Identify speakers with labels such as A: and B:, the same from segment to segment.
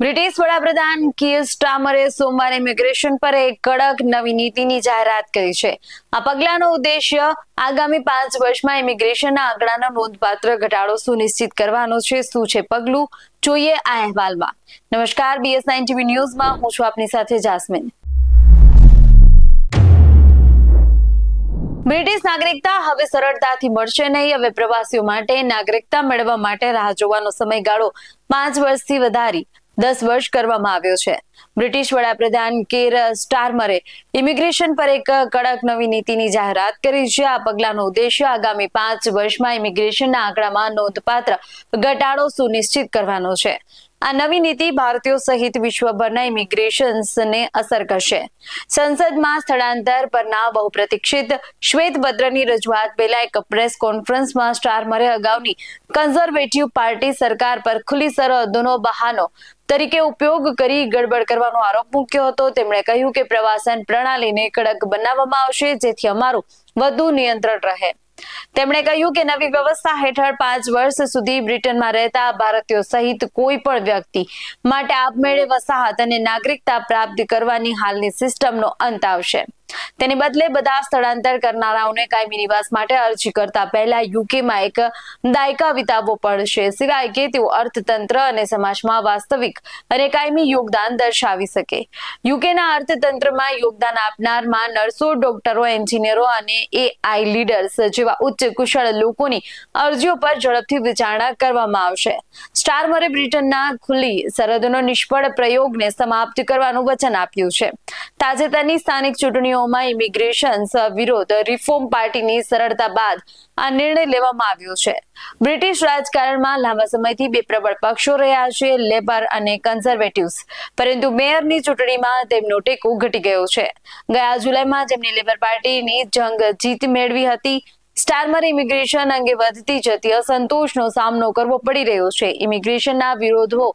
A: British વડાપ્રધાન કીર સ્ટામરે સોમવારે immigration પર એક કડક નવી નીતિની જાહેરાત કરી છે. આ પગલાનો ઉદ્દેશ્ય આગામી પાંચ વર્ષમાં ઇમિગ્રેશનના આંકડાનો નોંધપાત્ર ઘટાડો સુનિશ્ચિત કરવાનો છે. શું છે પગલું? જોઈએ આ અહેવાલમાં. નમસ્કાર બીએસ નાઇન ટીવી ન્યૂઝમાં હું છું આપની સાથે જાસ્મિન. બ્રિટિશ નાગરિકતા હવે સરળતાથી મળશે નહીં. હવે પ્રવાસીઓ માટે નાગરિકતા મેળવવા માટે રાહ જોવાનો સમયગાળો પાંચ વર્ષથી વધારી. દસ વર્ષ કરવામાં આવ્યો છે. બ્રિટિશ વડાપ્રધાન કેર સ્ટારમરે ઇમિગ્રેશન પર એક કડક નવી નીતિની જાહેરાત કરી છે. આ પગલાનો ઉદ્દેશ્ય આગામી પાંચ વર્ષમાં ઇમિગ્રેશનના આંકડામાં નોંધપાત્ર ઘટાડો સુનિશ્ચિત કરવાનો છે. આ નવી નીતિ ભારતીયો સહિત વિશ્વભરના ઇમિગ્રેશન્સને અસર કરશે. સંસદમાં સ્થળાંતર પરના બહુપ્રતીક્ષિત શ્વેતપત્રની રજૂઆત પહેલા એક પ્રેસ કોન્ફરન્સમાં સ્ટારમરે અગાઉની કન્ઝર્વેટિવ પાર્ટી સરકાર પર ખુલ્લી સરહદોનો બહાનો તરીકે ઉપયોગ કરી ગડબડ કરવાનો આરોપ મૂક્યો હતો. તેમણે કહ્યું કે પ્રવાસન પ્રણાલીને કડક બનાવવામાં આવશે જેથી અમારું વધુ નિયંત્રણ રહે. તેમણે કહ્યું કે નવી વ્યવસ્થા હેઠળ પાંચ વર્ષ સુધી બ્રિટનમાં રહેતા ભારતીયો સહિત કોઈ પણ વ્યક્તિ માટે આપમેળે વસાહત અને નાગરિકતા પ્રાપ્ત કરવાની હાલની સિસ્ટમનો અંત આવશે. તેની બદલે બધા સ્થળાંતર કરનારાઓને કાયમી નિવાસ માટે અરજી કરતા પહેલા યુકેમાં એક દાયકા વિતાવવો પડશે. સિવાય કે તેઓ અર્થતંત્ર અને સમાજમાં વાસ્તવિક અને કાયમી યોગદાન દર્શાવી શકે. યુકેના અર્થતંત્રમાં યોગદાન આપનારમાં નર્સો, ડોક્ટરો, એન્જિનિયરો અને એઆઈ લીડર્સ જેવા ઉચ્ચ કુશળ લોકોની અરજીઓ પર ઝડપથી વિચારણા કરવામાં આવશે. સ્ટારમરે બ્રિટનના ખુલ્લી સરહદોનો નિષ્ફળ પ્રયોગને સમાપ્ત કરવાનું વચન આપ્યું છે. તાજેતરની સ્થાનિક ચૂંટણીઓમાં ઇમિગ્રેશન વિરોધ રિફોર્મ પાર્ટીની સરળતા બાદ આ નિર્ણય લેવામાં આવ્યો છે. બ્રિટિશ રાજકારણમાં લાંબા સમયથી બે પ્રબળ પક્ષો રહ્યા છે, લેબર અને કન્ઝર્વેટિવ્સ પરંતુ મેયરની ચૂંટણીમાં તેમનો ટેકો ઘટી ગયો છે. ગયા જુલાઈમાં જેમની લેબર પાર્ટીની જંગ જીત મેળવી હતી સ્ટારમર ઇમિગ્રેશન અંગે વધતી જતી અસંતોષનો સામનો કરવો પડી રહ્યો છે. ઇમિગ્રેશનના વિરોધો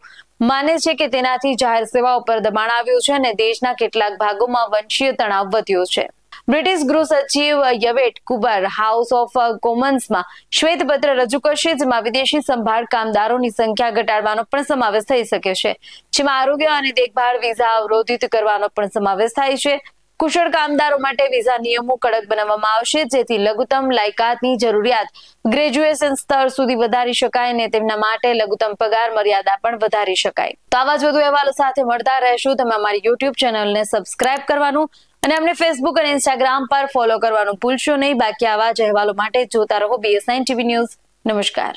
A: માને છે કે તેનાથી જાહેર સેવાઓ પર દબાણ આવ્યું છે અને દેશના કેટલાક ભાગોમાં વંશીય તણાવ વધ્યો છે. બ્રિટિશ ગૃહ સચિવ યવેટ કુબર હાઉસ ઓફ કોમન્સમાં શ્વેતપત્ર રજૂ કરશે, જેમાં વિદેશી સંભાળ કામદારોની સંખ્યા ઘટાડવાનો પણ સમાવેશ થઈ શકે છે. જેમાં આરોગ્ય અને દેખભાળ વિઝા અવરોધિત કરવાનો પણ સમાવેશ થાય છે. કુશળ કામદારો માટે વિઝા નિયમો કડક બનાવવામાં આવશે, જેથી લઘુત્તમ લાયકાતની જરૂરિયાત ગ્રેજ્યુએશન સ્તર સુધી વધારી શકાય અને તેમના માટે લઘુત્તમ પગાર મર્યાદા પણ વધારી શકાય. તો આવા જ વધુ અહેવાલો સાથે મળતા રહેશું. તમે અમારી યુટ્યુબ ચેનલને સબસ્ક્રાઇબ કરવાનું અને અમને ફેસબુક અને ઇન્સ્ટાગ્રામ પર ફોલો કરવાનું ભૂલશો નહીં. બાકી આવા જ અહેવાલો માટે જોતા રહો બીએસઆઈ ટીવી ન્યૂઝ નમસ્કાર.